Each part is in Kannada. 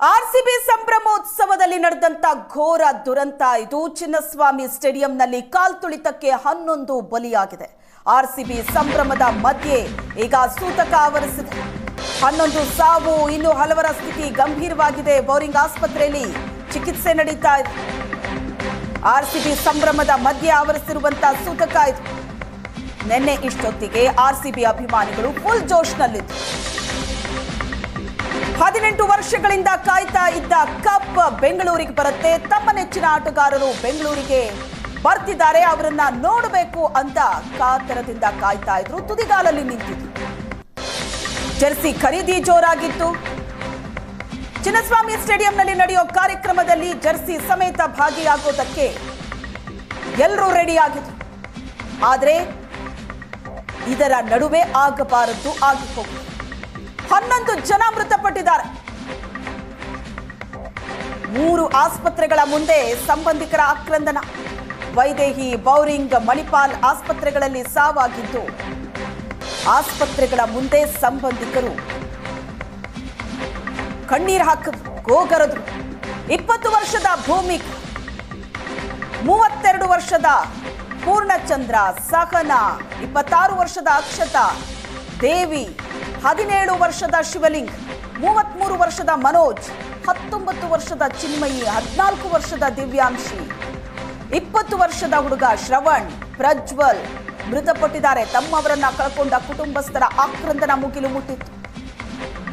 ಆರ್ಸಿಬಿ ಸಂಭ್ರಮೋತ್ಸವದಲ್ಲಿ ನಡೆದಂತ ಘೋರ ದುರಂತ ಇದು ಚಿನ್ನಸ್ವಾಮಿ ಸ್ಟೇಡಿಯಂನಲ್ಲಿ ಕಾಲ್ತುಳಿತಕ್ಕೆ ಹನ್ನೊಂದು ಬಲಿಯಾಗಿದೆ. ಆರ್ಸಿಬಿ ಸಂಭ್ರಮದ ಮಧ್ಯೆ ಈಗ ಸೂತಕ ಆವರಿಸಿದೆ. ಹನ್ನೊಂದು ಸಾವು, ಇನ್ನು ಹಲವರ ಸ್ಥಿತಿ ಗಂಭೀರವಾಗಿದೆ. ಬೌರಿಂಗ್ ಆಸ್ಪತ್ರೆಯಲ್ಲಿ ಚಿಕಿತ್ಸೆ ನಡೀತಾ ಇದೆ. ಆರ್ಸಿಬಿ ಸಂಭ್ರಮದ ಮಧ್ಯೆ ಆವರಿಸಿರುವಂತ ಸೂತಕ ಇದು. ನಿನ್ನೆ ಇಷ್ಟೊತ್ತಿಗೆ ಆರ್ಸಿಬಿ ಅಭಿಮಾನಿಗಳು ಫುಲ್ ಜೋಶ್ನಲ್ಲಿದ್ದರು. ಹದಿನೆಂಟು ವರ್ಷಗಳಿಂದ ಕಾಯ್ತಾ ಇದ್ದ ಕಪ್ ಬೆಂಗಳೂರಿಗೆ ಬರುತ್ತೆ. ತಮ್ಮ ನೆಚ್ಚಿನ ಆಟಗಾರರು ಬೆಂಗಳೂರಿಗೆ ಬರ್ತಿದ್ದಾರೆ. ಅವರನ್ನ ನೋಡಬೇಕು ಅಂತ ಕಾತರದಿಂದ ಕಾಯ್ತಾ ಇದ್ರು. ತುದಿಗಾಲಲ್ಲಿ ನಿಂತಿದ್ರು. ಜೆರ್ಸಿ ಖರೀದಿ ಜೋರಾಗಿತ್ತು. ಚಿನ್ನಸ್ವಾಮಿ ಸ್ಟೇಡಿಯಂನಲ್ಲಿ ನಡೆಯೋ ಕಾರ್ಯಕ್ರಮದಲ್ಲಿ ಜೆರ್ಸಿ ಸಮೇತ ಭಾಗಿಯಾಗೋದಕ್ಕೆ ಎಲ್ಲರೂ ರೆಡಿಯಾಗಿದ್ರು. ಆದರೆ ಇದರ ನಡುವೆ ಆಗಬಾರದ್ದು ಆಗಿ ಹನ್ನೊಂದು ಜನ ಮೃತಪಟ್ಟಿದ್ದಾರೆ. ಮೂರು ಆಸ್ಪತ್ರೆಗಳ ಮುಂದೆ ಸಂಬಂಧಿಕರ ಆಕ್ರಂದನ. ವೈದೇಹಿ ಬೌರಿಂಗ್ ಮಣಿಪಾಲ್ ಆಸ್ಪತ್ರೆಗಳಲ್ಲಿ ಸಾವಾಗಿದ್ದು, ಆಸ್ಪತ್ರೆಗಳ ಮುಂದೆ ಸಂಬಂಧಿಕರು. ಕಣ್ಣೀರು ಹಾಕ ಗೋಗರದ್ರು. ಇಪ್ಪತ್ತು ವರ್ಷದ ಭೂಮಿ, ಮೂವತ್ತೆರಡು ವರ್ಷದ ಪೂರ್ಣಚಂದ್ರ, ಸಹನ, ಇಪ್ಪತ್ತಾರು ವರ್ಷದ ಅಕ್ಷತಾ, ದೇವಿ ಹದಿನೇಳು ವರ್ಷದ ಶಿವಲಿಂಗ್, ಮೂವತ್ಮೂರು ವರ್ಷದ ಮನೋಜ್, ಹತ್ತೊಂಬತ್ತು ವರ್ಷದ ಚಿನ್ಮಯಿ, ಹದಿನಾಲ್ಕು ವರ್ಷದ ದಿವ್ಯಾಂಶಿ, ಇಪ್ಪತ್ತು ವರ್ಷದ ಹುಡುಗ ಶ್ರವಣ್, ಪ್ರಜ್ವಲ್ ಮೃತಪಟ್ಟಿದ್ದಾರೆ. ತಮ್ಮವರನ್ನ ಕಳ್ಕೊಂಡ ಕುಟುಂಬಸ್ಥರ ಆಕ್ರಂದನ ಮುಗಿಲು ಮುಟ್ಟಿತ್ತು.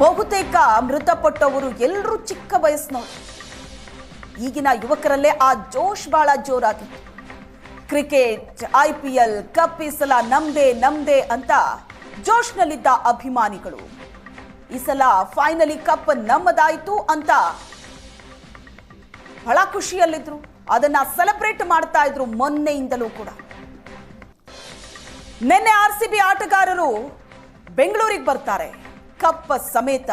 ಬಹುತೇಕ ಮೃತಪಟ್ಟವರು ಎಲ್ಲರೂ ಚಿಕ್ಕ ವಯಸ್ಸಿನವರು. ಈಗಿನ ಯುವಕರಲ್ಲೇ ಆ ಜೋಶ್ ಬಹಳ ಜೋರಾಗಿತ್ತು. Cricket, I P L, cup ಈ ಸಲ ನಮ್ದೇ ನಮ್ದೇ ಅಂತ ಜೋಶ್ನಲ್ಲಿದ್ದ ಅಭಿಮಾನಿಗಳು. ಈ ಸಲ ಫೈನಲಿ ಕಪ್ ನಮ್ಮದಾಯಿತು ಅಂತ ಬಹಳ ಖುಷಿಯಲ್ಲಿದ್ರು. ಅದನ್ನ ಸೆಲೆಬ್ರೇಟ್ ಮಾಡ್ತಾ ಇದ್ರು ಮೊನ್ನೆಯಿಂದಲೂ ಕೂಡ. ನಿನ್ನೆ ಆರ್ ಸಿ ಆಟಗಾರರು ಬೆಂಗಳೂರಿಗೆ ಬರ್ತಾರೆ. ಕಪ್ ಸಮೇತ.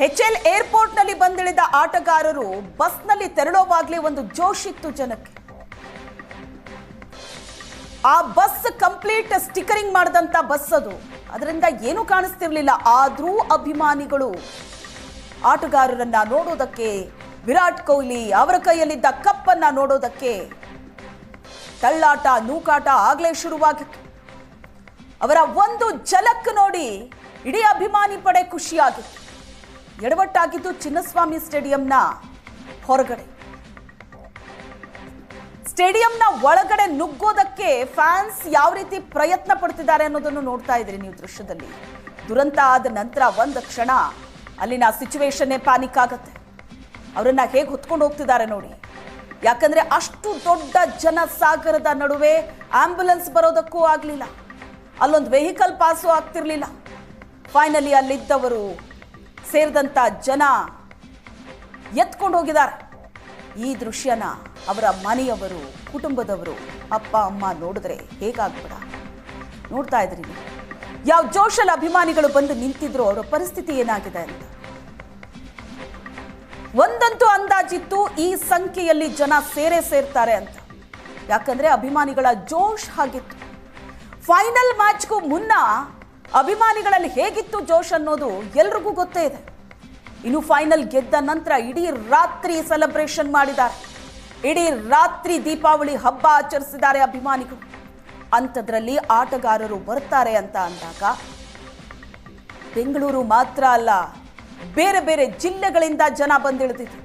ಎಚ್ ಎಲ್ ಏರ್ಪೋರ್ಟ್ನಲ್ಲಿ ಬಂದಿಳಿದ ಆಟಗಾರರು ಬಸ್ನಲ್ಲಿ ತೆರಳೋವಾಗ್ಲೇ ಒಂದು ಜೋಶಿತ್ತು ಜನಕ್ಕೆ. ಆ ಬಸ್ ಕಂಪ್ಲೀಟ್ ಸ್ಟಿಕರಿಂಗ್ ಮಾಡಿದಂತ ಬಸ್ ಅದು. ಅದರಿಂದ ಏನೂ ಕಾಣಿಸ್ತಿರ್ಲಿಲ್ಲ. ಆದ್ರೂ ಅಭಿಮಾನಿಗಳು ಆಟಗಾರರನ್ನ ನೋಡೋದಕ್ಕೆ, ವಿರಾಟ್ ಕೊಹ್ಲಿ ಅವರ ಕೈಯಲ್ಲಿದ್ದ ಕಪ್ಪನ್ನ ನೋಡೋದಕ್ಕೆ ತಳ್ಳಾಟ, ನೂಕಾಟ ಆಗ್ಲೇ ಶುರುವಾಗಿತ್ತು. ಅವರ ಒಂದು ಝಲಕ್ ನೋಡಿ ಇಡೀ ಅಭಿಮಾನಿ ಪಡೆ ಖುಷಿಯಾಗಿತ್ತು. ಎಡವಟ್ಟಾಗಿದ್ದು ಚಿನ್ನಸ್ವಾಮಿ ಸ್ಟೇಡಿಯಂನ ಹೊರಗಡೆ. ಸ್ಟೇಡಿಯಂನ ಒಳಗಡೆ ನುಗ್ಗೋದಕ್ಕೆ ಫ್ಯಾನ್ಸ್ ಯಾವ ರೀತಿ ಪ್ರಯತ್ನ ಪಡ್ತಿದ್ದಾರೆ ಅನ್ನೋದನ್ನು ನೋಡ್ತಾ ಇದ್ರಿ ನೀವು ದೃಶ್ಯದಲ್ಲಿ. ದುರಂತ ಆದ ನಂತರ ಒಂದು ಕ್ಷಣ ಅಲ್ಲಿನ ಸಿಚುವೇಶನ್ನೇ ಪ್ಯಾನಿಕ್ ಆಗತ್ತೆ. ಅವರನ್ನ ಹೇಗೆ ಹೊತ್ಕೊಂಡು ಹೋಗ್ತಿದ್ದಾರೆ ನೋಡಿ. ಯಾಕಂದ್ರೆ ಅಷ್ಟು ದೊಡ್ಡ ಜನಸಾಗರದ ನಡುವೆ ಆಂಬ್ಯುಲೆನ್ಸ್ ಬರೋದಕ್ಕೂ ಆಗಲಿಲ್ಲ. ಅಲ್ಲೊಂದು ವೆಹಿಕಲ್ ಪಾಸು ಆಗ್ತಿರ್ಲಿಲ್ಲ. ಫೈನಲಿ ಅಲ್ಲಿದ್ದವರು ಸೇರಿದಂಥ ಜನ ಎತ್ಕೊಂಡು ಹೋಗಿದ್ದಾರೆ. ಈ ದೃಶ್ಯನ ಅವರ ಮನೆಯವರು, ಕುಟುಂಬದವರು ಅಪ್ಪ, ಅಮ್ಮ ನೋಡಿದ್ರೆ ಹೇಗಾಗ್ಬೇಡ. ನೋಡ್ತಾ ಇದ್ರಿ ಯಾವ ಜೋಶಲ್ ಅಭಿಮಾನಿಗಳು ಬಂದು ನಿಂತಿದ್ರು, ಅವರ ಪರಿಸ್ಥಿತಿ ಏನಾಗಿದೆ ಅಂತ. ಒಂದಂತೂ ಅಂದಾಜಿತ್ತು ಈ ಸಂಖ್ಯೆಯಲ್ಲಿ ಜನ ಸೇರೆ ಸೇರ್ತಾರೆ ಅಂತ. ಯಾಕಂದ್ರೆ ಅಭಿಮಾನಿಗಳ ಜೋಶ್ ಆಗಿತ್ತು ಫೈನಲ್ ಮ್ಯಾಚ್ಗೂ ಮುನ್ನ ಅಭಿಮಾನಿಗಳಲ್ಲಿ ಹೇಗಿತ್ತು ಜೋಶ್ ಅನ್ನೋದು ಎಲ್ರಿಗೂ ಗೊತ್ತೇ ಇದೆ. ಇನ್ನು ಫೈನಲ್ ಗೆದ್ದ ನಂತರ ಇಡೀ ರಾತ್ರಿ ಸೆಲೆಬ್ರೇಷನ್ ಮಾಡಿದ್ದಾರೆ. ಇಡೀ ರಾತ್ರಿ ದೀಪಾವಳಿ ಹಬ್ಬ ಆಚರಿಸಿದ್ದಾರೆ ಅಭಿಮಾನಿಗಳು. ಅಂಥದ್ರಲ್ಲಿ ಆಟಗಾರರು ಬರ್ತಾರೆ ಅಂತ ಅಂದಾಗ, ಬೆಂಗಳೂರು ಮಾತ್ರ ಅಲ್ಲ, ಬೇರೆ ಬೇರೆ ಜಿಲ್ಲೆಗಳಿಂದ ಜನ ಬಂದಿಳಿದಿದ್ರು.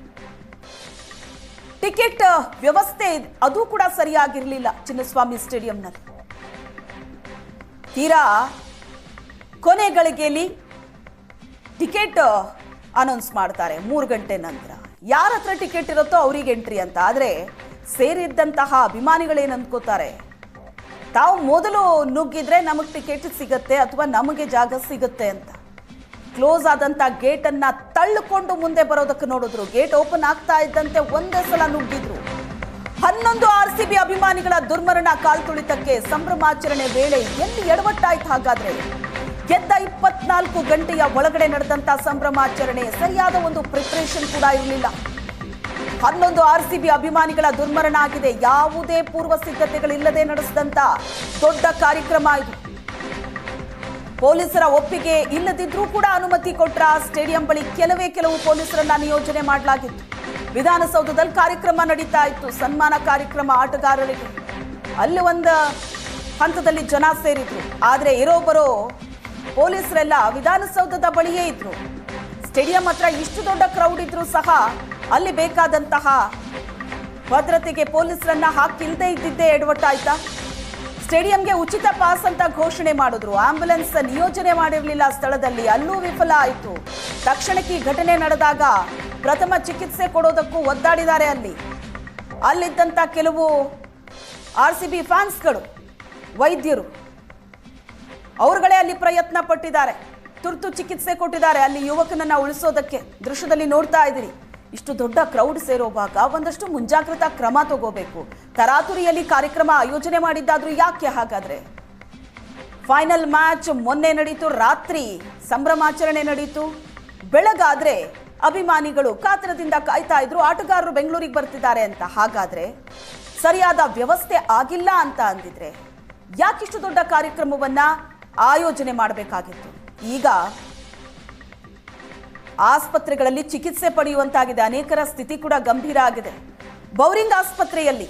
ಟಿಕೆಟ್ ವ್ಯವಸ್ಥೆ ಅದು ಕೂಡ ಸರಿಯಾಗಿರಲಿಲ್ಲ ಚಿನ್ನಸ್ವಾಮಿ ಸ್ಟೇಡಿಯಂನಲ್ಲಿ. ತೀರಾ ಕೊನೆ ಟಿಕೆಟ್ ಅನೌನ್ಸ್ ಮಾಡ್ತಾರೆ ಮೂರು ಗಂಟೆ ನಂತರ. ಯಾರ ಹತ್ರ ಟಿಕೆಟ್ ಇರುತ್ತೋ ಅವ್ರಿಗೆ ಎಂಟ್ರಿ ಅಂತ. ಆದರೆ ಸೇರಿದ್ದಂತಹ ಅಭಿಮಾನಿಗಳೇನು ಅಂದ್ಕೋತಾರೆ? ತಾವು ಮೊದಲು ನುಗ್ಗಿದ್ರೆ ನಮಗೆ ಟಿಕೆಟ್ ಸಿಗುತ್ತೆ ಅಥವಾ ನಮಗೆ ಜಾಗ ಸಿಗುತ್ತೆ ಅಂತ. ಕ್ಲೋಸ್ ಆದಂಥ ಗೇಟನ್ನು ತಳ್ಳಿಕೊಂಡು ಮುಂದೆ ಬರೋದಕ್ಕೆ ನೋಡಿದ್ರು. ಗೇಟ್ ಓಪನ್ ಆಗ್ತಾ ಇದ್ದಂತೆ ಒಂದೇ ಸಲ ನುಗ್ಗಿದ್ರು. ಹನ್ನೊಂದು ಆರ್ ಸಿ ಬಿ ಅಭಿಮಾನಿಗಳ ದುರ್ಮರಣ ಕಾಲ್ತುಳಿತಕ್ಕೆ ಸಂಭ್ರಮಾಚರಣೆ ವೇಳೆ ಎಲ್ಲಿ ಎಡವಟ್ಟಾಯ್ತು ಹಾಗಾದ್ರೆ? ಗೆದ್ದ ಇಪ್ಪತ್ನಾಲ್ಕು ಗಂಟೆಯ ಒಳಗಡೆ ನಡೆದಂತ ಸಂಭ್ರಮಾಚರಣೆ ಸರಿಯಾದ ಒಂದು ಪ್ರಿಪರೇಷನ್ ಕೂಡ ಇರಲಿಲ್ಲ. ಹನ್ನೊಂದು ಆರ್ ಸಿ ಬಿ ಅಭಿಮಾನಿಗಳ ದುರ್ಮರಣ ಆಗಿದೆ. ಯಾವುದೇ ಪೂರ್ವ ಸಿದ್ಧತೆಗಳಿಲ್ಲದೆ ನಡೆಸಿದಂತ ದೊಡ್ಡ ಕಾರ್ಯಕ್ರಮ ಇದು. ಪೊಲೀಸರ ಒಪ್ಪಿಗೆ ಇಲ್ಲದಿದ್ರೂ ಕೂಡ ಅನುಮತಿ ಕೊಟ್ರ ಸ್ಟೇಡಿಯಂ ಬಳಿ ಕೆಲವೇ ಕೆಲವು ಪೊಲೀಸರನ್ನ ನಿಯೋಜನೆ ಮಾಡಲಾಗಿತ್ತು. ವಿಧಾನಸೌಧದಲ್ಲಿ ಕಾರ್ಯಕ್ರಮ ನಡೀತಾ ಇತ್ತು. ಸನ್ಮಾನ ಕಾರ್ಯಕ್ರಮ ಆಟಗಾರರಿಗೆ. ಅಲ್ಲಿ ಒಂದು ಹಂತದಲ್ಲಿ ಜನ ಸೇರಿದ್ರು. ಆದರೆ ಇರೋ ಬರೋ ಪೊಲೀಸರೆಲ್ಲ ವಿಧಾನಸೌಧದ ಬಳಿಯೇ ಇದ್ರು. ಸ್ಟೇಡಿಯಂ ಹತ್ರ ಇಷ್ಟು ದೊಡ್ಡ ಕ್ರೌಡ್ ಇದ್ರೂ ಸಹ ಅಲ್ಲಿ ಬೇಕಾದಂತಹ ಭದ್ರತೆಗೆ ಪೊಲೀಸರನ್ನ ಹಾಕಿಲ್ದೇ ಇದ್ದಿದ್ದೇ ಎಡವಟ್ಟಾಯ್ತಾ ಸ್ಟೇಡಿಯಂಗೆ ಉಚಿತ ಪಾಸ್ ಅಂತ ಘೋಷಣೆ ಮಾಡಿದ್ರು. ಆಂಬ್ಯುಲೆನ್ಸ್ ನಿಯೋಜನೆ ಮಾಡಿರಲಿಲ್ಲ ಸ್ಥಳದಲ್ಲಿ. ಅಲ್ಲೂ ವಿಫಲ ಆಯಿತು. ತಕ್ಷಣಕ್ಕೆ ಘಟನೆ ನಡೆದಾಗ ಪ್ರಥಮ ಚಿಕಿತ್ಸೆ ಕೊಡೋದಕ್ಕೂ ಒದ್ದಾಡಿದ್ದಾರೆ ಅಲ್ಲಿ. ಅಲ್ಲಿದ್ದಂಥ ಕೆಲವು ಆರ್ ಸಿ ಬಿ ಫ್ಯಾನ್ಸ್ಗಳು ವೈದ್ಯರು ಅವರುಗಳೇ ಅಲ್ಲಿ ಪ್ರಯತ್ನ ಪಟ್ಟಿದ್ದಾರೆ. ತುರ್ತು ಚಿಕಿತ್ಸೆ ಕೊಟ್ಟಿದ್ದಾರೆ. ಅಲ್ಲಿ ಯುವಕನನ್ನ ಉಳಿಸೋದಕ್ಕೆ ದೃಶ್ಯದಲ್ಲಿ ನೋಡ್ತಾ ಇದ್ದೀರಿ. ಇಷ್ಟು ದೊಡ್ಡ ಕ್ರೌಡ್ ಸೇರೋವಾಗ ಒಂದಷ್ಟು ಮುಂಜಾಗ್ರತಾ ಕ್ರಮ ತಗೋಬೇಕು. ತರಾತುರಿಯಲ್ಲಿ ಕಾರ್ಯಕ್ರಮ ಆಯೋಜನೆ ಮಾಡಿದ್ದಾದ್ರೂ ಯಾಕೆ ಹಾಗಾದ್ರೆ? ಫೈನಲ್ ಮ್ಯಾಚ್ ಮೊನ್ನೆ ನಡೀತು, ರಾತ್ರಿ ಸಂಭ್ರಮಾಚರಣೆ ನಡೀತು. ಬೆಳಗಾದ್ರೆ ಅಭಿಮಾನಿಗಳು ಕಾತರದಿಂದ ಕಾಯ್ತಾ ಇದ್ರು, ಆಟಗಾರರು ಬೆಂಗಳೂರಿಗೆ ಬರ್ತಿದ್ದಾರೆ ಅಂತ. ಹಾಗಾದ್ರೆ ಸರಿಯಾದ ವ್ಯವಸ್ಥೆ ಆಗಿಲ್ಲ ಅಂತ ಅಂದಿದ್ರೆ ಯಾಕಿಷ್ಟು ದೊಡ್ಡ ಕಾರ್ಯಕ್ರಮವನ್ನ ಆಯೋಜನೆ ಮಾಡಬೇಕಾಗಿತ್ತು. ಈಗ ಆಸ್ಪತ್ರೆಗಳಲ್ಲಿ ಚಿಕಿತ್ಸೆ ಪಡೆಯುವಂತಾಗಿದೆ. ಅನೇಕರ ಸ್ಥಿತಿ ಕೂಡ ಗಂಭೀರ ಆಗಿದೆ. ಬೌರಿಂಗ್ ಆಸ್ಪತ್ರೆಯಲ್ಲಿ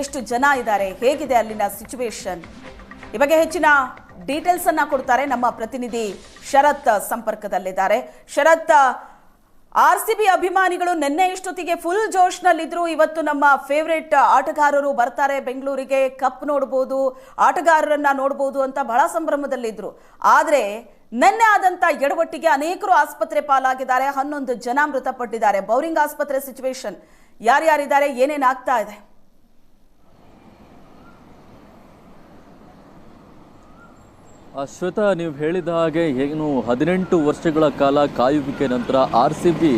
ಎಷ್ಟು ಜನ ಇದ್ದಾರೆ? ಹೇಗಿದೆ ಅಲ್ಲಿನ ಸಿಚುವೇಶನ್ ಈ ಬಗ್ಗೆ ಹೆಚ್ಚಿನ ಡೀಟೇಲ್ಸ್ ಅನ್ನ ಕೊಡ್ತಾರೆ ನಮ್ಮ ಪ್ರತಿನಿಧಿ ಶರತ್ ಸಂಪರ್ಕದಲ್ಲಿದ್ದಾರೆ. ಶರತ್ ಆರ್ ಸಿ ಬಿ ಅಭಿಮಾನಿಗಳು ನಿನ್ನೆ ಇಷ್ಟೊತ್ತಿಗೆ ಫುಲ್ ಜೋಶ್ನಲ್ಲಿದ್ರು. ಇವತ್ತು ನಮ್ಮ ಫೇವ್ರೆಟ್ ಆಟಗಾರರು ಬರ್ತಾರೆ ಬೆಂಗಳೂರಿಗೆ. ಕಪ್ ನೋಡ್ಬೋದು, ಆಟಗಾರರನ್ನ ನೋಡ್ಬೋದು ಅಂತ ಬಹಳ ಸಂಭ್ರಮದಲ್ಲಿದ್ರು. ಆದ್ರೆ ನಿನ್ನೆ ಆದಂತ ಎಡವಟ್ಟಿಗೆ ಅನೇಕರು ಆಸ್ಪತ್ರೆ ಪಾಲಾಗಿದ್ದಾರೆ. ಹನ್ನೊಂದು ಜನ ಮೃತಪಟ್ಟಿದ್ದಾರೆ. ಬೌರಿಂಗ್ ಆಸ್ಪತ್ರೆ ಸಿಚುವೇಶನ್ ಯಾರ್ಯಾರಿದ್ದಾರೆ? ಏನೇನಾಗ್ತಾ ಇದೆ? ಶ್ವೇತಾ ನೀವು ಹೇಳಿದ ಹಾಗೆ ಏನು ಹದಿನೆಂಟು ವರ್ಷಗಳ ಕಾಲ ಕಾಯುವಿಕೆ ನಂತರ ಆರ್ ಸಿ ಬಿ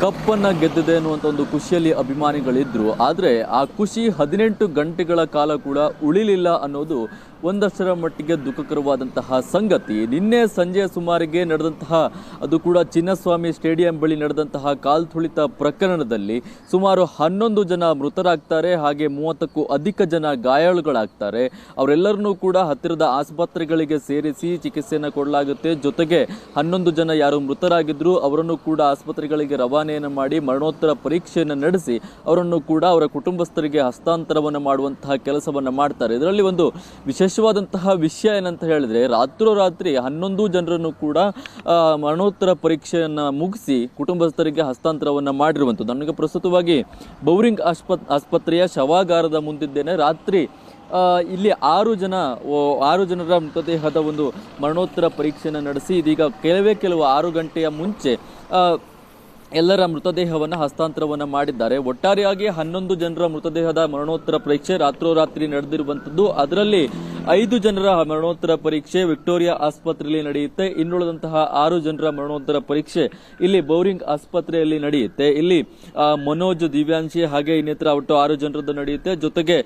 ಕಪ್ಪನ್ನು ಗೆದ್ದಿದೆ ಅನ್ನುವಂಥ ಒಂದು ಖುಷಿಯಲ್ಲಿ ಅಭಿಮಾನಿಗಳಿದ್ದರು ಆದರೆ ಆ ಖುಷಿ ಹದಿನೆಂಟು ಗಂಟೆಗಳ ಕಾಲ ಕೂಡ ಉಳಿಲಿಲ್ಲ ಅನ್ನೋದು ಒಂದಷ್ಟರ ಮಟ್ಟಿಗೆ ದುಃಖಕರವಾದಂತಹ ಸಂಗತಿ. ನಿನ್ನೆ ಸಂಜೆ ಸುಮಾರಿಗೆ ನಡೆದಂತಹ, ಅದು ಕೂಡ ಚಿನ್ನಸ್ವಾಮಿ ಸ್ಟೇಡಿಯಂ ಬಳಿ ನಡೆದಂತಹ ಕಾಲ್ತುಳಿತ ಪ್ರಕರಣದಲ್ಲಿ ಸುಮಾರು ಹನ್ನೊಂದು ಜನ ಮೃತರಾಗ್ತಾರೆ, ಹಾಗೆ ಮೂವತ್ತಕ್ಕೂ ಅಧಿಕ ಜನ ಗಾಯಾಳುಗಳಾಗ್ತಾರೆ. ಅವರೆಲ್ಲರನ್ನೂ ಕೂಡ ಹತ್ತಿರದ ಆಸ್ಪತ್ರೆಗಳಿಗೆ ಸೇರಿಸಿ ಚಿಕಿತ್ಸೆಯನ್ನು ಕೊಡಲಾಗುತ್ತೆ. ಜೊತೆಗೆ ಹನ್ನೊಂದು ಜನ ಯಾರು ಮೃತರಾಗಿದ್ರು, ಅವರನ್ನು ಕೂಡ ಆಸ್ಪತ್ರೆಗಳಿಗೆ ರವಾನೆಯನ್ನು ಮಾಡಿ ಮರಣೋತ್ತರ ಪರೀಕ್ಷೆಯನ್ನು ನಡೆಸಿ, ಅವರನ್ನು ಕೂಡ ಅವರ ಕುಟುಂಬಸ್ಥರಿಗೆ ಹಸ್ತಾಂತರವನ್ನು ಮಾಡುವಂತಹ ಕೆಲಸವನ್ನು ಮಾಡ್ತಾರೆ. ಇದರಲ್ಲಿ ಒಂದು ವಿಶೇಷವಾದಂತಹ ವಿಷಯ ಏನಂತ ಹೇಳಿದ್ರೆ ರಾತ್ರೋರಾತ್ರಿ ಹನ್ನೊಂದು ಜನರನ್ನು ಕೂಡ ಮರಣೋತ್ತರ ಪರೀಕ್ಷೆಯನ್ನು ಮುಗಿಸಿ ಕುಟುಂಬಸ್ಥರಿಗೆ ಹಸ್ತಾಂತರವನ್ನು ಮಾಡಿರುವಂಥದ್ದು. ನನಗೆ ಪ್ರಸ್ತುತವಾಗಿ ಬೌರಿಂಗ್ ಆಸ್ಪತ್, ಆಸ್ಪತ್ರೆಯ ಶವಾಗಾರದ ಮುಂದಿದ್ದೇನೆ. ರಾತ್ರಿ ಇಲ್ಲಿ ಆರು ಜನ ಆರು ಜನರ ಮೃತದೇಹದ ಒಂದು ಮರಣೋತ್ತರ ಪರೀಕ್ಷೆಯನ್ನು ನಡೆಸಿ, ಇದೀಗ ಕೆಲವೇ ಕೆಲವು ಆರು ಗಂಟೆಯ ಮುಂಚೆ ಎಲ್ಲರ ಮೃತದೇಹವನ್ನು ಹಸ್ತಾಂತರವನ್ನು ಮಾಡಿದ್ದಾರೆ. ಒಟ್ಟಾರೆಯಾಗಿ ಹನ್ನೊಂದು ಜನರ ಮೃತದೇಹದ ಮರಣೋತ್ತರ ಪರೀಕ್ಷೆ ರಾತ್ರೋರಾತ್ರಿ ನಡೆದಿರುವಂಥದ್ದು ಅದರಲ್ಲಿ ಐದು ಜನರ ಮರಣೋತ್ತರ ಪರೀಕ್ಷೆ ವಿಕ್ಟೋರಿಯಾ ಆಸ್ಪತ್ರೆಯಲ್ಲಿ ನಡೆಯುತ್ತೆ. ಇನ್ನುಳಿದಂತಹ ಆರು ಜನರ ಮರಣೋತ್ತರ ಪರೀಕ್ಷೆ ಇಲ್ಲಿ ಬೌರಿಂಗ್ ಆಸ್ಪತ್ರೆಯಲ್ಲಿ ನಡೆಯುತ್ತೆ. ಇಲ್ಲಿ ಮನೋಜ್, ದಿವ್ಯಾಂಶಿ ಹಾಗೆ ಇನ್ನಿತರ ಒಟ್ಟು ಆರು ಜನರದ್ದು ನಡೆಯುತ್ತೆ. ಜೊತೆಗೆ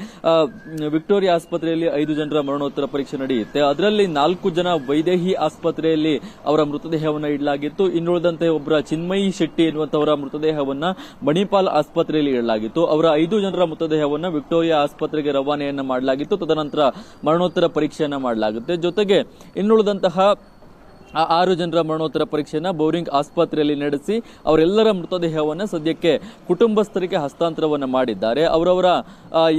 ವಿಕ್ಟೋರಿಯಾ ಆಸ್ಪತ್ರೆಯಲ್ಲಿ ಐದು ಜನರ ಮರಣೋತ್ತರ ಪರೀಕ್ಷೆ ನಡೆಯುತ್ತೆ. ಅದರಲ್ಲಿ ನಾಲ್ಕು ಜನ ವೈದೇಹಿ ಆಸ್ಪತ್ರೆಯಲ್ಲಿ ಅವರ ಮೃತದೇಹವನ್ನು ಇಡಲಾಗಿತ್ತು. ಇನ್ನುಳಿದಂತೆ ಒಬ್ಬರ ಚಿನ್ಮಯಿ ಶೆಟ್ಟಿ ಎನ್ನುವಂತವರ ಮೃತದೇಹವನ್ನ ಮಣಿಪಾಲ್ ಆಸ್ಪತ್ರೆಯಲ್ಲಿ ಇಡಲಾಗಿತ್ತು. ಅವರ ಐದು ಜನರ ಮೃತದೇಹವನ್ನ ವಿಕ್ಟೋರಿಯಾ ಆಸ್ಪತ್ರೆಗೆ ರವಾನೆಯನ್ನ ಮಾಡಲಾಗಿತ್ತು. ತದನಂತರ ಮರಣೋತ್ತರ ಪರೀಕ್ಷೆಯನ್ನ ಮಾಡಲಾಗುತ್ತೆ. ಜೊತೆಗೆ ಇನ್ನುಳಿದಂತಹ ಆ ಆರು ಜನರ ಮರಣೋತ್ತರ ಪರೀಕ್ಷೆಯನ್ನು ಬೌರಿಂಗ್ ಆಸ್ಪತ್ರೆಯಲ್ಲಿ ನಡೆಸಿ ಅವರೆಲ್ಲರ ಮೃತದೇಹವನ್ನು ಸದ್ಯಕ್ಕೆ ಕುಟುಂಬಸ್ಥರಿಗೆ ಹಸ್ತಾಂತರವನ್ನು ಮಾಡಿದ್ದಾರೆ. ಅವರವರ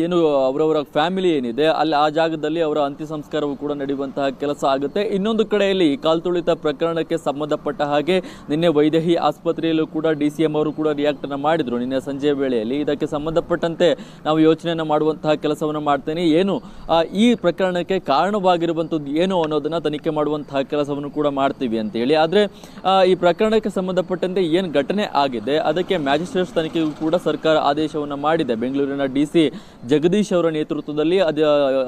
ಏನು, ಅವರವರ ಫ್ಯಾಮಿಲಿ ಏನಿದೆ, ಅಲ್ಲಿ ಆ ಜಾಗದಲ್ಲಿ ಅವರ ಅಂತ್ಯ ಸಂಸ್ಕಾರವು ಕೂಡ ನಡೆಯುವಂತಹ ಕೆಲಸ ಆಗುತ್ತೆ. ಇನ್ನೊಂದು ಕಡೆಯಲ್ಲಿ ಕಾಲ್ತುಳಿತ ಪ್ರಕರಣಕ್ಕೆ ಸಂಬಂಧಪಟ್ಟ ಹಾಗೆ ನಿನ್ನೆ ವೈದೇಹಿ ಆಸ್ಪತ್ರೆಯಲ್ಲೂ ಕೂಡ ಡಿ ಸಿ ಎಂ ಅವರು ಕೂಡ ರಿಯಾಕ್ಟನ್ನು ಮಾಡಿದ್ರು. ನಿನ್ನೆ ಸಂಜೆ ವೇಳೆಯಲ್ಲಿ. ಇದಕ್ಕೆ ಸಂಬಂಧಪಟ್ಟಂತೆ ನಾವು ಯೋಚನೆಯನ್ನು ಮಾಡುವಂತಹ ಕೆಲಸವನ್ನು ಮಾಡ್ತೇನೆ. ಏನು ಈ ಪ್ರಕರಣಕ್ಕೆ ಕಾರಣವಾಗಿರುವಂಥದ್ದು ಏನು ಅನ್ನೋದನ್ನು ತನಿಖೆ ಮಾಡುವಂತಹ ಕೆಲಸವನ್ನು ಕೂಡ ಮಾಡ್ತೀವಿ ಅಂತ ಹೇಳಿ ಆದರೆ ಈ ಪ್ರಕರಣಕ್ಕೆ ಸಂಬಂಧಪಟ್ಟಂತೆ ಏನು ಘಟನೆ ಆಗಿದೆ, ಅದಕ್ಕೆ ಮ್ಯಾಜಿಸ್ಟ್ರೇಟ್ಸ್ ತನಿಖೆಗೂ ಕೂಡ ಸರ್ಕಾರ ಆದೇಶವನ್ನು ಮಾಡಿದೆ. ಬೆಂಗಳೂರಿನ ಡಿ ಸಿ ಜಗದೀಶ್ ಅವರ ನೇತೃತ್ವದಲ್ಲಿ ಅದು,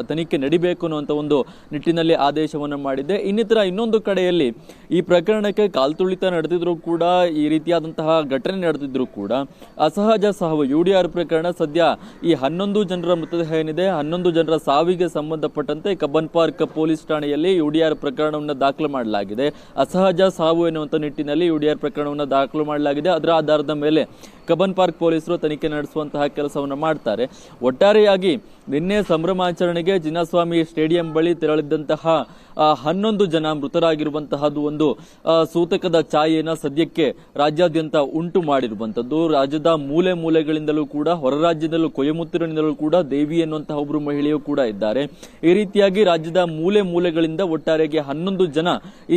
ತನಿಖೆ ನಡಿಬೇಕು ಅನ್ನುವಂಥ ಒಂದು ನಿಟ್ಟಿನಲ್ಲಿ ಆದೇಶವನ್ನು ಮಾಡಿದೆ. ಇನ್ನಿತರ ಇನ್ನೊಂದು ಕಡೆಯಲ್ಲಿ ಈ ಪ್ರಕರಣಕ್ಕೆ ಕಾಲ್ತುಳಿತ ನಡೆದಿದ್ರು ಕೂಡ, ಈ ರೀತಿಯಾದಂತಹ ಘಟನೆ ನಡೆದಿದ್ರು ಕೂಡ, ಅಸಹಜ ಸಾವು ಯು ಡಿ ಆರ್ ಪ್ರಕರಣ ಸದ್ಯ ಈ ಹನ್ನೊಂದು ಜನರ ಮೃತದೇಹ ಏನಿದೆ, ಹನ್ನೊಂದು ಜನರ ಸಾವಿಗೆ ಸಂಬಂಧಪಟ್ಟಂತೆ ಕಬ್ಬನ್ ಪಾರ್ಕ್ ಪೊಲೀಸ್ ಠಾಣೆಯಲ್ಲಿ ಯು ಡಿ ಆರ್ ಪ್ರಕರಣವನ್ನು ದಾಖಲು ಮಾಡಲಾಗಿದೆ. ಅಸಹಜ ಸಾವು ಎನ್ನುವಂಥ ನಿಟ್ಟಿನಲ್ಲಿ ಯು ಡಿ ಆರ್ ಪ್ರಕರಣವನ್ನು ದಾಖಲು ಮಾಡಲಾಗಿದೆ. ಅದರ ಆಧಾರದ ಮೇಲೆ ಕಬನ್ ಪಾರ್ಕ್ ಪೊಲೀಸರು ತನಿಖೆ ನಡೆಸುವಂತಹ ಕೆಲಸವನ್ನು ಮಾಡ್ತಾರೆ. ಒಟ್ಟಾರೆಯಾಗಿ ನಿನ್ನೆ ಸಂಭ್ರಮಾಚರಣೆಗೆ ಚಿನ್ನಸ್ವಾಮಿ ಸ್ಟೇಡಿಯಂ ಬಳಿ ತೆರಳಿದ್ದಂತಹ ಹನ್ನೊಂದು ಜನ ಮೃತರಾಗಿರುವಂತಹದ್ದು ಒಂದು ಸೂತಕದ ಛಾಯೆಯನ್ನ ಸದ್ಯಕ್ಕೆ ರಾಜ್ಯಾದ್ಯಂತ ಉಂಟು ಮಾಡಿರುವಂತದ್ದು. ರಾಜ್ಯದ ಮೂಲೆ ಮೂಲೆಗಳಿಂದಲೂ ಕೂಡ, ಹೊರ ರಾಜ್ಯದಲ್ಲೂ ಕೊಯಮುತ್ತೂರಿನಿಂದಲೂ ಕೂಡ ದೇವಿ ಎನ್ನುವಂತಹ ಒಬ್ಬರು ಮಹಿಳೆಯು ಕೂಡ ಇದ್ದಾರೆ. ಈ ರೀತಿಯಾಗಿ ರಾಜ್ಯದ ಮೂಲೆ ಮೂಲೆಗಳಿಂದ ಒಟ್ಟಾರೆಗೆ ಹನ್ನೊಂದು ಜನ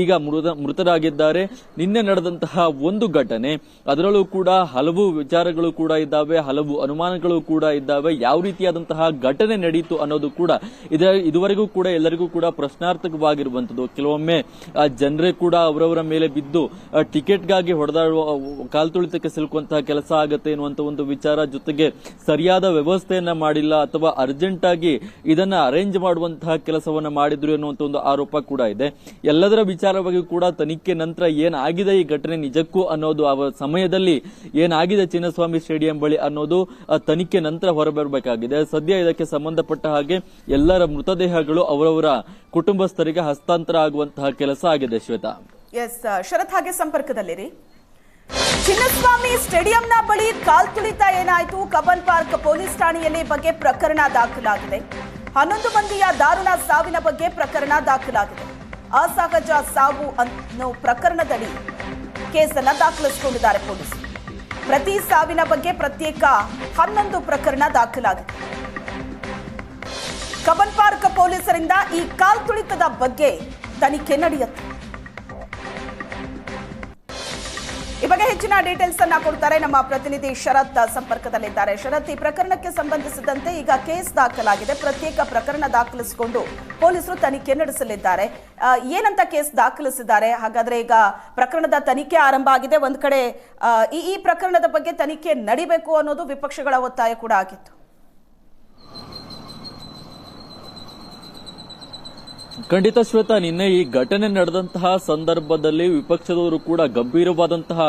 ಈಗ ಮೃತ, ಮೃತರಾಗಿದ್ದಾರೆ. ನಿನ್ನೆ ನಡೆದಂತಹ ಒಂದು ಘಟನೆ, ಅದರಲ್ಲೂ ಕೂಡ ಹಲವು ವಿಚಾರಗಳು ಕೂಡ ಇದ್ದಾವೆ, ಹಲವು ಅನುಮಾನಗಳು ಕೂಡ ಇದ್ದಾವೆ. ಯಾವ ರೀತಿಯಾದಂತಹ ಘಟನೆ ನಡೀತು ಅನ್ನೋದು ಕೂಡ ಇದ ಇದುವರೆಗೂ ಕೂಡ ಎಲ್ಲರಿಗೂ ಕೂಡ ಪ್ರಶ್ನಾರ್ಥಕವಾಗಿರುವಂಥದ್ದು. ಕೆಲವೊಮ್ಮೆ ಜನರೇ ಕೂಡ ಅವರವರ ಮೇಲೆ ಬಿದ್ದು ಟಿಕೆಟ್ಗಾಗಿ ಹೊಡೆದಾಡುವ ಕಾಲ್ತುಳಿತಕ್ಕೆ ಸಿಲುಕುವಂತಹ ಕೆಲಸ ಆಗುತ್ತೆ ಎನ್ನುವಂತ ಒಂದು ವಿಚಾರ ಜೊತೆಗೆ ಸರಿಯಾದ ವ್ಯವಸ್ಥೆಯನ್ನ ಮಾಡಿಲ್ಲ ಅಥವಾ ಅರ್ಜೆಂಟ್ ಆಗಿ ಇದನ್ನ ಅರೇಂಜ್ ಮಾಡುವಂತಹ ಕೆಲಸವನ್ನ ಮಾಡಿದ್ರು ಎನ್ನುವಂತ ಒಂದು ಆರೋಪ ಕೂಡ ಇದೆ. ಎಲ್ಲದರ ವಿಚಾರವಾಗಿ ಕೂಡ ತನಿಖೆ ನಂತರ ಏನಾಗಿದೆ ಈ ಘಟನೆ ನಿಜಕ್ಕೂ ಅನ್ನೋದು, ಆ ಸಮಯದಲ್ಲಿ ಏನಾಗಿದೆ ಚಿನ್ನಸ್ವಾಮಿ ಸ್ಟೇಡಿಯಂ ಬಳಿ ಅನ್ನೋದು ತನಿಖೆ ನಂತರ ಹೊರಬರಬೇಕಾಗಿದೆ. ಸದ್ಯ ಇದಕ್ಕೆ ಸಂಬಂಧಪಟ್ಟ ಹಾಗೆ ಎಲ್ಲರ ಮೃತದೇಹಗಳು ಅವರವರ ಕುಟುಂಬಸ್ಥರಿಗೆ ಹಸ್ತಾಂತರ ಆಗುವಂತಹ ಕೆಲಸ ಆಗಿದೆ ಶ್ವೇತಾ. ಎಸ್ ಶರತ್, ಹಾಗೆ ಸಂಪರ್ಕದಲ್ಲಿರಿ. ಚಿನ್ನಸ್ವಾಮಿ ಸ್ಟೇಡಿಯಂನ ಬಳಿ ಕಾಲ್ತುಳಿತ ಏನಾಯ್ತು? ಕಬನ್ ಪಾರ್ಕ್ ಪೊಲೀಸ್ ಠಾಣೆಯಲ್ಲಿ ಬಗ್ಗೆ ಪ್ರಕರಣ ದಾಖಲಾಗಿದೆ. ಹನ್ನೊಂದು ಮಂದಿಯ ದಾರುಣ ಸಾವಿನ ಬಗ್ಗೆ ಪ್ರಕರಣ ದಾಖಲಾಗಿದೆ. ಅಸಹಜ ಸಾವು ಅನ್ನೋ ಪ್ರಕರಣದಡಿ ಕೇಸನ್ನ ದಾಖಲಿಸಿಕೊಂಡಿದ್ದಾರೆ ಪೊಲೀಸರು ಪ್ರತಿ ಸಾವಿನ ಬಗ್ಗೆ ಪ್ರತ್ಯೇಕ ಹನ್ನೊಂದು ಪ್ರಕರಣ ದಾಖಲಾಗಿದೆ. ಕಬ್ಬನ್ ಪಾರ್ಕ್ ಪೊಲೀಸರಿಂದ ಈ ಕಾಲ್ತುಳಿತದ ಬಗ್ಗೆ ತನಿಖೆ ನಡೆಯುತ್ತೆ. ಈ ಬಗ್ಗೆ ಹೆಚ್ಚಿನ ಡೀಟೇಲ್ಸ್ ಅನ್ನ ಕೊಡ್ತಾರೆ ನಮ್ಮ ಪ್ರತಿನಿಧಿ ಶರತ್ ಸಂಪರ್ಕದಲ್ಲಿದ್ದಾರೆ. ಶರತ್, ಈ ಪ್ರಕರಣಕ್ಕೆ ಸಂಬಂಧಿಸಿದಂತೆ ಈಗ ಕೇಸ್ ದಾಖಲಾಗಿದೆ. ಪ್ರತ್ಯೇಕ ಪ್ರಕರಣ ದಾಖಲಿಸಿಕೊಂಡು ಪೊಲೀಸರು ತನಿಖೆ ನಡೆಸಲಿದ್ದಾರೆ. ಏನಂತ ಕೇಸ್ ದಾಖಲಿಸಿದ್ದಾರೆ? ಹಾಗಾದ್ರೆ ಈಗ ಪ್ರಕರಣದ ತನಿಖೆ ಆರಂಭ ಆಗಿದೆ. ಒಂದ್ ಕಡೆ ಈ ಈ ಪ್ರಕರಣದ ಬಗ್ಗೆ ತನಿಖೆ ನಡಿಬೇಕು ಅನ್ನೋದು ವಿಪಕ್ಷಗಳ ಒತ್ತಾಯ ಕೂಡ ಆಗಿತ್ತು. ಖಂಡಿತ ಶ್ವೇತಾ, ನಿನ್ನೆ ಈ ಘಟನೆ ನಡೆದಂತಹ ಸಂದರ್ಭದಲ್ಲಿ ವಿಪಕ್ಷದವರು ಕೂಡ ಗಂಭೀರವಾದಂತಹ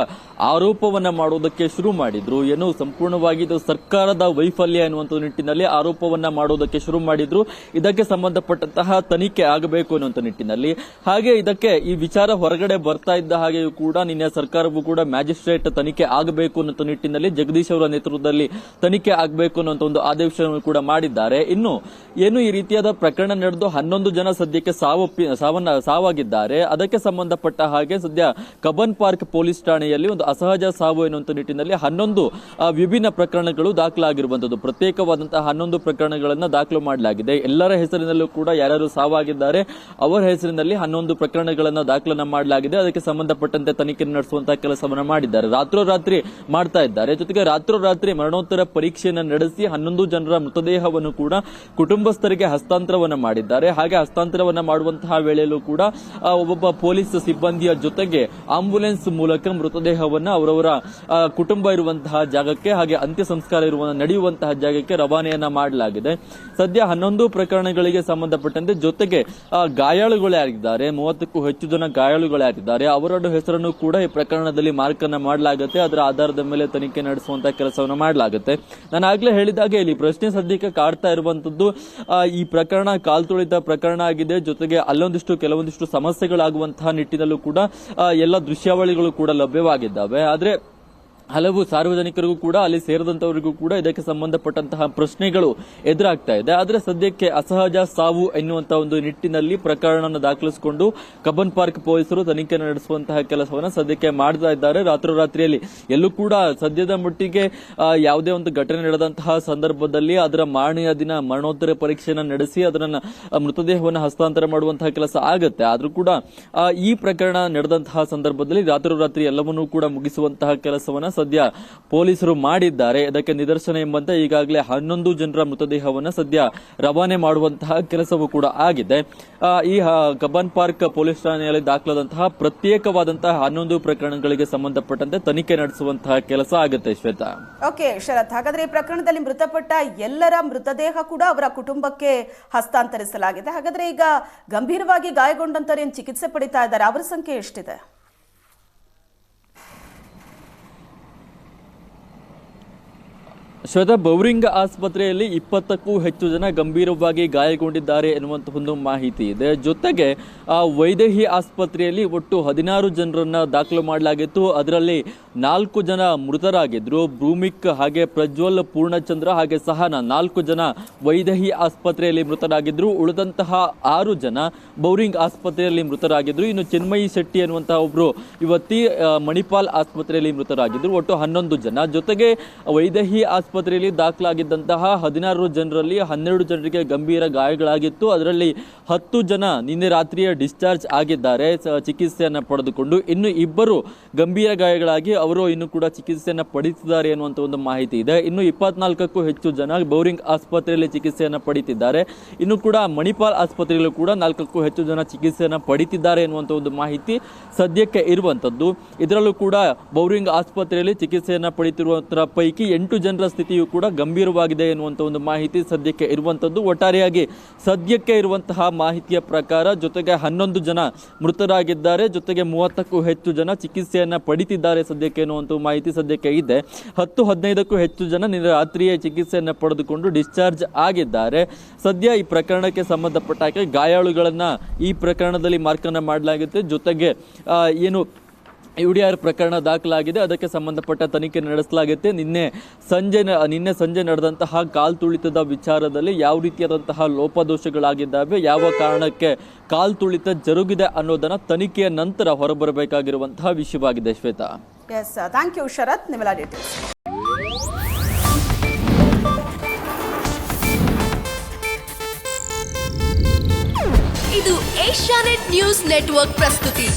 ಆರೋಪವನ್ನ ಮಾಡುವುದಕ್ಕೆ ಶುರು ಮಾಡಿದ್ರು. ಏನು ಸಂಪೂರ್ಣವಾಗಿ ಇದು ಸರ್ಕಾರದ ವೈಫಲ್ಯ ಎನ್ನುವಂತ ನಿಟ್ಟಿನಲ್ಲಿ ಆರೋಪವನ್ನ ಮಾಡುವುದಕ್ಕೆ ಶುರು ಮಾಡಿದ್ರು. ಇದಕ್ಕೆ ಸಂಬಂಧಪಟ್ಟಂತಹ ತನಿಖೆ ಆಗಬೇಕು ಅನ್ನುವಂಥ ನಿಟ್ಟಿನಲ್ಲಿ. ಹಾಗೆ ಇದಕ್ಕೆ ಈ ವಿಚಾರ ಹೊರಗಡೆ ಬರ್ತಾ ಇದ್ದ ಹಾಗೆಯೂ ಕೂಡ ನಿನ್ನೆ ಸರ್ಕಾರವು ಕೂಡ ಮ್ಯಾಜಿಸ್ಟ್ರೇಟ್ ತನಿಖೆ ಆಗಬೇಕು ಅನ್ನೋ ನಿಟ್ಟಿನಲ್ಲಿ ಜಗದೀಶ್ ಅವರ ನೇತೃತ್ವದಲ್ಲಿ ತನಿಖೆ ಆಗಬೇಕು ಅನ್ನುವಂತ ಒಂದು ಆದೇಶವನ್ನು ಕೂಡ ಮಾಡಿದ್ದಾರೆ. ಇನ್ನು, ಏನು ಈ ರೀತಿಯಾದ ಪ್ರಕರಣ ನಡೆದು ಹನ್ನೊಂದು ಜನ ಸದ್ಯಕ್ಕೆ ಸಾವಪ್ಪಿ ಸಾವನ್ನ, ಸಾವಾಗಿದ್ದಾರೆ. ಅದಕ್ಕೆ ಸಂಬಂಧಪಟ್ಟ ಹಾಗೆ ಸದ್ಯ ಕಬನ್ ಪಾರ್ಕ್ ಪೊಲೀಸ್ ಠಾಣೆಯಲ್ಲಿ ಒಂದು ಅಸಹಜ ಸಾವು ಎನ್ನುವಂಥ ನಿಟ್ಟಿನಲ್ಲಿ ಹನ್ನೊಂದು ವಿಭಿನ್ನ ಪ್ರಕರಣಗಳು ದಾಖಲಾಗಿರುವಂತದ್ದು ಪ್ರತ್ಯೇಕವಾದಂತಹ ಹನ್ನೊಂದು ಪ್ರಕರಣಗಳನ್ನು ದಾಖಲು ಮಾಡಲಾಗಿದೆ. ಎಲ್ಲರ ಹೆಸರಿನಲ್ಲೂ ಕೂಡ ಯಾರ್ಯಾರು ಸಾವಾಗಿದ್ದಾರೆ, ಅವರ ಹೆಸರಿನಲ್ಲಿ ಹನ್ನೊಂದು ಪ್ರಕರಣಗಳನ್ನು ದಾಖಲನ್ನ ಮಾಡಲಾಗಿದೆ. ಅದಕ್ಕೆ ಸಂಬಂಧಪಟ್ಟಂತೆ ತನಿಖೆ ನಡೆಸುವಂತಹ ಕೆಲಸವನ್ನು ಮಾಡಿದ್ದಾರೆ. ರಾತ್ರೋರಾತ್ರಿ ಮಾಡ್ತಾ ಇದ್ದಾರೆ. ಜೊತೆಗೆ ರಾತ್ರೋರಾತ್ರಿ ಮರಣೋತ್ತರ ಪರೀಕ್ಷೆಯನ್ನು ನಡೆಸಿ ಹನ್ನೊಂದು ಜನರ ಮೃತದೇಹವನ್ನು ಕೂಡ ಕುಟುಂಬಸ್ಥರಿಗೆ ಹಸ್ತಾಂತರವನ್ನ ಮಾಡಿದ್ದಾರೆ. ಹಾಗೆ ಹಸ್ತಾಂತರವನ್ನ ಮಾಡುವಂತಹ ವೇಳೆಯಲ್ಲೂ ಕೂಡ ಒಬ್ಬೊಬ್ಬ ಪೊಲೀಸ್ ಸಿಬ್ಬಂದಿಯ ಜೊತೆಗೆ ಆಂಬುಲೆನ್ಸ್ ಮೂಲಕ ಮೃತದೇಹವನ್ನ ಅವರವರ ಕುಟುಂಬ ಇರುವಂತಹ ಜಾಗಕ್ಕೆ ಹಾಗೆ ಅಂತ್ಯ ಸಂಸ್ಕಾರ ಇರುವ ನಡೆಯುವಂತಹ ಜಾಗಕ್ಕೆ ರವಾನೆಯನ್ನ ಮಾಡಲಾಗಿದೆ. ಸದ್ಯ ಹನ್ನೊಂದು ಪ್ರಕರಣಗಳಿಗೆ ಸಂಬಂಧಪಟ್ಟಂತೆ ಜೊತೆಗೆ ಗಾಯಾಳುಗಳೇ ಗಾಯಾಳುಗಳಾಗಿದ್ದಾರೆ ಮೂವತ್ತಕ್ಕೂ ಹೆಚ್ಚು ಜನ ಗಾಯಾಳುಗಳಾಗಿದ್ದಾರೆ ಅವರ ಹೆಸರನ್ನು ಕೂಡ ಈ ಪ್ರಕರಣದಲ್ಲಿ ಮಾರ್ಕ್ ಅನ್ನ ಮಾಡಲಾಗುತ್ತೆ. ಅದರ ಆಧಾರದ ಮೇಲೆ ತನಿಖೆ ನಡೆಸುವಂತಹ ಕೆಲಸವನ್ನು ಮಾಡಲಾಗುತ್ತೆ. ನಾನು ಆಗ್ಲೇ ಹೇಳಿದಾಗೆ ಇಲ್ಲಿ ಪ್ರಶ್ನೆ ಸದ್ಯಕ್ಕೆ ಕಾಡ್ತಾ ಇರುವಂತದ್ದು ಈ ಪ್ರಕರಣ ಕಾಲ್ತುಳಿತ ಪ್ರಕರಣ ಆಗಿದೆ. ಜೊತೆಗೆ ಅಲ್ಲೊಂದಿಷ್ಟು ಕೆಲವೊಂದಿಷ್ಟು ಸಮಸ್ಯೆಗಳಾಗುವಂತಹ ನಿಟ್ಟಿನಲ್ಲೂ ಕೂಡ ಎಲ್ಲ ದೃಶ್ಯಾವಳಿಗಳು ಕೂಡ ಲಭ್ಯವಾಗಿದ್ದಾವೆ. ಆದ್ರೆ ಹಲವು ಸಾರ್ವಜನಿಕರಿಗೂ ಕೂಡ, ಅಲ್ಲಿ ಸೇರಿದಂತವರಿಗೂ ಕೂಡ ಇದಕ್ಕೆ ಸಂಬಂಧಪಟ್ಟಂತಹ ಪ್ರಶ್ನೆಗಳು ಎದುರಾಗ್ತಾ ಇದೆ. ಆದರೆ ಸದ್ಯಕ್ಕೆ ಅಸಹಜ ಸಾವು ಎನ್ನುವಂತಹ ಒಂದು ನಿಟ್ಟಿನಲ್ಲಿ ಪ್ರಕರಣವನ್ನು ದಾಖಲಿಸಿಕೊಂಡು ಕಬ್ಬನ್ ಪಾರ್ಕ್ ಪೊಲೀಸರು ತನಿಖೆ ನಡೆಸುವಂತಹ ಕೆಲಸವನ್ನು ಸದ್ಯಕ್ಕೆ ಮಾಡ್ತಾ ಇದ್ದಾರೆ. ರಾತ್ರೋರಾತ್ರಿಯಲ್ಲಿ ಎಲ್ಲೂ ಕೂಡ ಸದ್ಯದ ಮಟ್ಟಿಗೆ ಯಾವುದೇ ಒಂದು ಘಟನೆ ನಡೆದಂತಹ ಸಂದರ್ಭದಲ್ಲಿ ಅದರ ಮಾರನೆಯ ದಿನ ಮರಣೋತ್ತರ ಪರೀಕ್ಷೆಯನ್ನು ನಡೆಸಿ ಅದನ್ನ ಮೃತದೇಹವನ್ನು ಹಸ್ತಾಂತರ ಮಾಡುವಂತಹ ಕೆಲಸ ಆಗುತ್ತೆ. ಆದರೂ ಕೂಡ ಈ ಪ್ರಕರಣ ನಡೆದಂತಹ ಸಂದರ್ಭದಲ್ಲಿ ರಾತ್ರೋರಾತ್ರಿ ಎಲ್ಲವನ್ನೂ ಕೂಡ ಮುಗಿಸುವಂತಹ ಕೆಲಸವನ್ನ ಸದ್ಯ ಪೊಲೀಸರು ಮಾಡಿದ್ದಾರೆ. ಇದಕ್ಕೆ ನಿದರ್ಶನ ಎಂಬಂತೆ ಈಗಾಗಲೇ ಹನ್ನೊಂದು ಜನರ ಮೃತದೇಹವನ್ನು ಸದ್ಯ ರವಾನೆ ಮಾಡುವಂತಹ ಕೆಲಸವೂ ಕೂಡ ಆಗಿದೆ. ಈ ಕಬ್ಬನ್ ಪಾರ್ಕ್ ಪೊಲೀಸ್ ಠಾಣೆಯಲ್ಲಿ ದಾಖಲಾದಂತಹ ಪ್ರತ್ಯೇಕವಾದಂತಹ ಹನ್ನೊಂದು ಪ್ರಕರಣಗಳಿಗೆ ಸಂಬಂಧಪಟ್ಟಂತೆ ತನಿಖೆ ನಡೆಸುವಂತಹ ಕೆಲಸ ಆಗುತ್ತೆ ಶ್ವೇತಾ. ಓಕೆ, ಶರತ್. ಹಾಗಾದ್ರೆ ಈ ಪ್ರಕರಣದಲ್ಲಿ ಮೃತಪಟ್ಟ ಎಲ್ಲರ ಮೃತದೇಹ ಕೂಡ ಅವರ ಕುಟುಂಬಕ್ಕೆ ಹಸ್ತಾಂತರಿಸಲಾಗಿದೆ. ಹಾಗಾದ್ರೆ ಈಗ ಗಂಭೀರವಾಗಿ ಗಾಯಗೊಂಡಂತವರೇನು ಚಿಕಿತ್ಸೆ ಪಡಿತಾ ಇದ್ದಾರೆ? ಅವರ ಸಂಖ್ಯೆ ಎಷ್ಟಿದೆ? ಶ್ವೇತಾ, ಬೌರಿಂಗ್ ಆಸ್ಪತ್ರೆಯಲ್ಲಿ ಇಪ್ಪತ್ತಕ್ಕೂ ಹೆಚ್ಚು ಜನ ಗಂಭೀರವಾಗಿ ಗಾಯಗೊಂಡಿದ್ದಾರೆ ಎನ್ನುವಂತ ಒಂದು ಮಾಹಿತಿ ಇದೆ. ಜೊತೆಗೆ, ಆ ವೈದೇಹಿ ಆಸ್ಪತ್ರೆಯಲ್ಲಿ ಒಟ್ಟು ಹದಿನಾರು ಜನರನ್ನು ದಾಖಲು ಮಾಡಲಾಗಿತ್ತು. ಅದರಲ್ಲಿ ನಾಲ್ಕು ಜನ ಮೃತರಾಗಿದ್ರು. ಭೂಮಿಕ್ ಹಾಗೆ ಪ್ರಜ್ವಲ್, ಪೂರ್ಣಚಂದ್ರ ಹಾಗೆ ಸಹನ ನಾಲ್ಕು ಜನ ವೈದೇಹಿ ಆಸ್ಪತ್ರೆಯಲ್ಲಿ ಮೃತರಾಗಿದ್ದರು ಉಳಿದಂತಹ ಆರು ಜನ ಬೌರಿಂಗ್ ಆಸ್ಪತ್ರೆಯಲ್ಲಿ ಮೃತರಾಗಿದ್ರು. ಇನ್ನು ಚಿನ್ಮಯಿ ಶೆಟ್ಟಿ ಅನ್ನುವಂತಹ ಒಬ್ಬರು ಇವತ್ತಿ ಮಣಿಪಾಲ್ ಆಸ್ಪತ್ರೆಯಲ್ಲಿ ಮೃತರಾಗಿದ್ರು. ಒಟ್ಟು ಹನ್ನೊಂದು ಜನ. ಜೊತೆಗೆ, ವೈದೇಹಿ ಆಸ್ಪತ್ರೆಯಲ್ಲಿ ದಾಖಲಾಗಿದ್ದಂತಹ ಹದಿನಾರು ಜನರಲ್ಲಿ ಹನ್ನೆರಡು ಜನರಿಗೆ ಗಂಭೀರ ಗಾಯಗಳಾಗಿತ್ತು. ಅದರಲ್ಲಿ ಹತ್ತು ಜನ ನಿನ್ನೆ ರಾತ್ರಿಯೇ ಡಿಸ್ಚಾರ್ಜ್ ಆಗಿದ್ದಾರೆ. ಚಿಕಿತ್ಸೆಯನ್ನು ಪಡೆದುಕೊಂಡು ಇನ್ನು ಇಬ್ಬರು ಗಂಭೀರ ಗಾಯಗಳಾಗಿ ಅವರು ಇನ್ನು ಕೂಡ ಚಿಕಿತ್ಸೆಯನ್ನು ಪಡೆಯುತ್ತಿದ್ದಾರೆ ಎನ್ನುವಂಥ ಒಂದು ಮಾಹಿತಿ ಇದೆ. ಇನ್ನು ಇಪ್ಪತ್ನಾಲ್ಕಕ್ಕೂ ಹೆಚ್ಚು ಜನ ಬೌರಿಂಗ್ ಆಸ್ಪತ್ರೆಯಲ್ಲಿ ಚಿಕಿತ್ಸೆಯನ್ನು ಪಡೀತಿದ್ದಾರೆ. ಇನ್ನು ಕೂಡ ಮಣಿಪಾಲ್ ಆಸ್ಪತ್ರೆಯಲ್ಲೂ ಕೂಡ ನಾಲ್ಕಕ್ಕೂ ಹೆಚ್ಚು ಜನ ಚಿಕಿತ್ಸೆಯನ್ನು ಪಡೀತಿದ್ದಾರೆ ಎನ್ನುವಂಥ ಒಂದು ಮಾಹಿತಿ ಸದ್ಯಕ್ಕೆ ಇರುವಂಥದ್ದು ಇದರಲ್ಲೂ ಕೂಡ ಬೌರಿಂಗ್ ಆಸ್ಪತ್ರೆಯಲ್ಲಿ ಚಿಕಿತ್ಸೆಯನ್ನು ಪಡೆಯುತ್ತಿರುವಂಥ ಪೈಕಿ ಎಂಟು ಜನರ ಸ್ಥಿತಿಯು ಕೂಡ ಗಂಭೀರವಾಗಿದೆ ಎನ್ನುವಂಥ ಒಂದು ಮಾಹಿತಿ ಸದ್ಯಕ್ಕೆ ಇರುವಂಥದ್ದು ಒಟ್ಟಾರೆಯಾಗಿ ಸದ್ಯಕ್ಕೆ ಇರುವಂತಹ ಮಾಹಿತಿಯ ಪ್ರಕಾರ ಜೊತೆಗೆ ಹನ್ನೊಂದು ಜನ ಮೃತರಾಗಿದ್ದಾರೆ. ಜೊತೆಗೆ ಮೂವತ್ತಕ್ಕೂ ಹೆಚ್ಚು ಜನ ಚಿಕಿತ್ಸೆಯನ್ನು ಪಡಿತಿದ್ದಾರೆ ಸದ್ಯಕ್ಕೆ ಎನ್ನುವಂಥ ಮಾಹಿತಿ ಸದ್ಯಕ್ಕೆ ಇದೆ. ಹತ್ತು, ಹದಿನೈದಕ್ಕೂ ಹೆಚ್ಚು ಜನ ನಿನ್ನೆ ರಾತ್ರಿಯೇ ಚಿಕಿತ್ಸೆಯನ್ನು ಪಡೆದುಕೊಂಡು ಡಿಸ್ಚಾರ್ಜ್ ಆಗಿದ್ದಾರೆ. ಸದ್ಯ ಈ ಪ್ರಕರಣಕ್ಕೆ ಸಂಬಂಧಪಟ್ಟ ಗಾಯಾಳುಗಳನ್ನು ಈ ಪ್ರಕರಣದಲ್ಲಿ ಮಾರ್ಕನ್ನು ಮಾಡಲಾಗುತ್ತೆ. ಜೊತೆಗೆ ಏನು ಯು ಡಿ ಆರ್ ಪ್ರಕರಣ ದಾಖಲಾಗಿದೆ. ಅದಕ್ಕೆ ಸಂಬಂಧಪಟ್ಟ ತನಿಖೆ ನಡೆಸಲಾಗುತ್ತೆ. ನಿನ್ನೆ ಸಂಜೆ ನಿನ್ನೆ ಸಂಜೆ ನಡೆದಂತಹ ಕಾಲ್ ತುಳಿತದ ವಿಚಾರದಲ್ಲಿ ಯಾವ ರೀತಿಯಾದಂತಹ ಲೋಪದೋಷಗಳಾಗಿದ್ದಾವೆ ಯಾವ ಕಾರಣಕ್ಕೆ ಕಾಲ್ ತುಳಿತ ಜರುಗಿದೆ ಅನ್ನೋದನ್ನು ತನಿಖೆಯ ನಂತರ ಹೊರಬರಬೇಕಾಗಿರುವಂತಹ ವಿಷಯವಾಗಿದೆ Shweta. Yes thank you Sharath details ಇದು ಏಷ್ಯಾನೆಟ್ ನ್ಯೂಸ್ ನೆಟ್ವರ್ಕ್ ಪ್ರಸ್ತುತಿ.